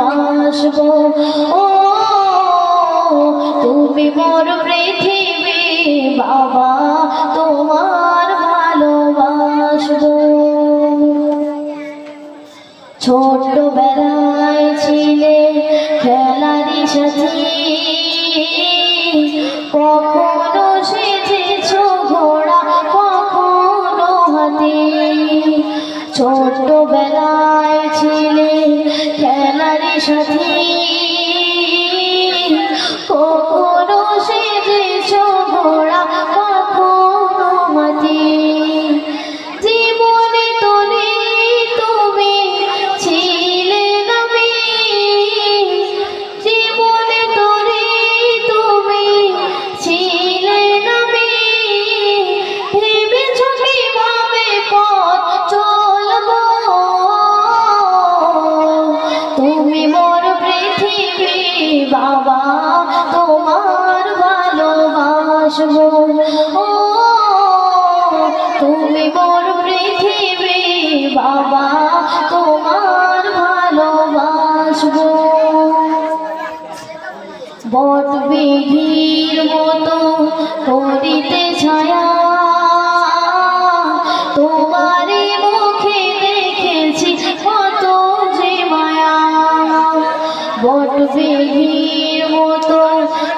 ভালোবাসবো। ও, তুমি মোর পৃথিবী, বাবা, তোমার ভালোবাসবো। ছোট্ট বেলায় ছিলে খেলারি সাথী, কখনো সেজেছ ঘোড়া, কখনো হাতি। ছোট্ট বেলায় ছিলে সাথী বাবা, তোমার ভালোবাসবো। ও, তুমি মোর পৃথিবী বাবা, তোমার ভালোবাসবো। বট বিঘির মতো করিতে ছায়া, তোমারই মুখে দেখেছি কত যে মায়া। বট মতো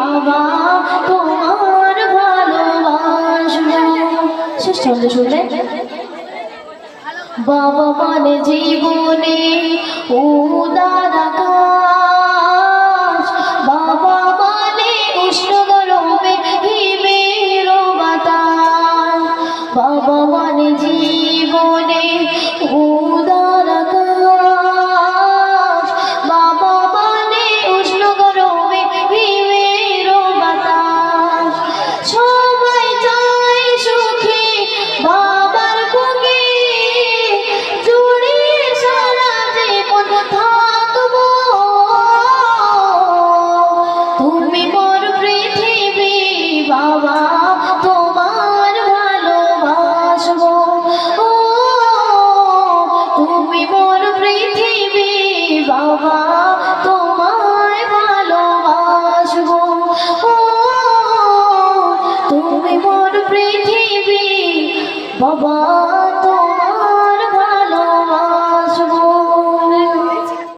বাবা তোমার ভালোবাসবো শেষ চন্দ্র শুনলেন বাবা মানে জীবনে উদার পৃথিবী বাবা তোমায় ভালোবাসবো। তুমি মোর পৃথিবী বাবা।